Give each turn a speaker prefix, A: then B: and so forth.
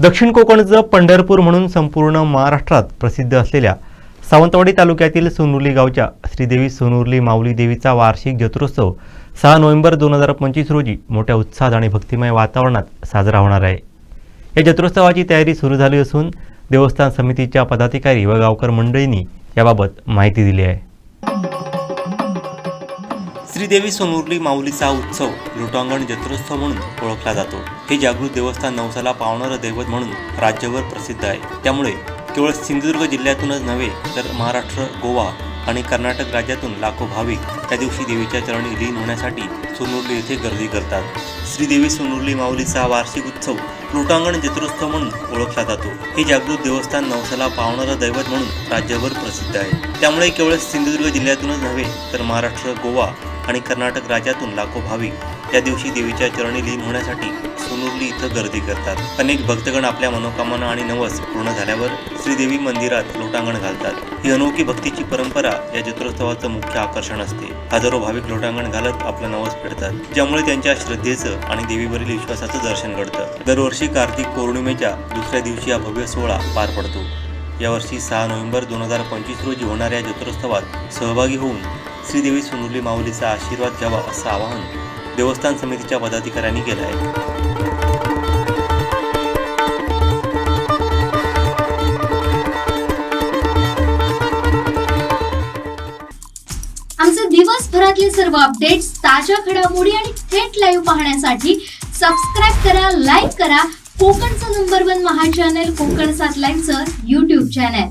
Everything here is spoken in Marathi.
A: दक्षिण कोकणचं पंढरपूर म्हणून संपूर्ण महाराष्ट्रात प्रसिद्ध असलेल्या सावंतवाडी तालुक्यातील सोनुर्ली गावच्या श्रीदेवी सोनुर्ली माऊली देवीचा वार्षिक जत्रोत्सव सहा नोव्हेंबर दोन हजार पंचवीस रोजी मोठ्या उत्साहात आणि भक्तिमय वातावरणात साजरा होणार आहे. या जत्रोत्सवाची तयारी सुरू झाली असून देवस्थान समितीच्या पदाधिकारी व गावकर मंडळींनी याबाबत माहिती दिली आहे. श्रीदेवी सोनुर्ली माऊलीचा उत्सव लोटांगण जत्रोत्सव म्हणून ओळखला जातो. हे जागृत देवस्थान नवसाला पावणारं दैवत म्हणून राज्यभर प्रसिद्ध आहे. त्यामुळे केवळ सिंधुदुर्ग जिल्ह्यातूनच नव्हे तर महाराष्ट्र गोवा आणि कर्नाटक राज्यातून लाखो भाविक त्या दिवशी देवीच्या चरणी लीन होण्यासाठी सोनुर्ली येथे गर्दी करतात. श्रीदेवी सोनुर्ली माऊलीचा वार्षिक उत्सव लोटांगण जत्रोत्सव म्हणून ओळखला जातो. हे जागृत देवस्थान नवसाला पावणारं दैवत म्हणून राज्यभर प्रसिद्ध आहे. त्यामुळे केवळ सिंधुदुर्ग जिल्ह्यातूनच नव्हे तर महाराष्ट्र गोवा आणि कर्नाटक राज्यातून लाखो भाविक त्या दिवशी देवीच्या चरणी लीन होण्यासाठी सोनुर्ली इथं गर्दी करतात. अनेक भक्तगण आपल्या मनोकामना आणि नवस पूर्ण झाल्यावर श्रीदेवी मंदिरात लोटांगण घालतात. ही अनोखी भक्तीची परंपरा या जत्रोत्सवाचं मुख्य आकर्षण असते. हजारो भाविक लोटांगण घालत आपलं नवस फेडतात ज्यामुळे त्यांच्या श्रद्धेचं आणि देवीवरील विश्वासाचं दर्शन घडतं. दरवर्षी कार्तिक पौर्णिमेच्या दुसऱ्या दिवशी हा भव्य सोहळा पार पडतो. यावर्षी सहा नोव्हेंबर दोन हजार पंचवीस रोजी होणाऱ्या जत्रोत्सवात सहभागी होऊन श्रीदेवी सोनुली माऊलीचा आशीर्वाद घ्यावा असं आवाहन देवस्थान समितीच्या पदाधिकाऱ्यांनी केलं आहे.
B: आमचे दिवसभरातले सर्व अपडेट्स ताज्या घडामोडी आणि थेट लाईव्ह पाहण्यासाठी सबस्क्राईब करा लाईक करा. कोकणचं number one Maha channel Konkan सात लाईनचं युट्यूब चॅनल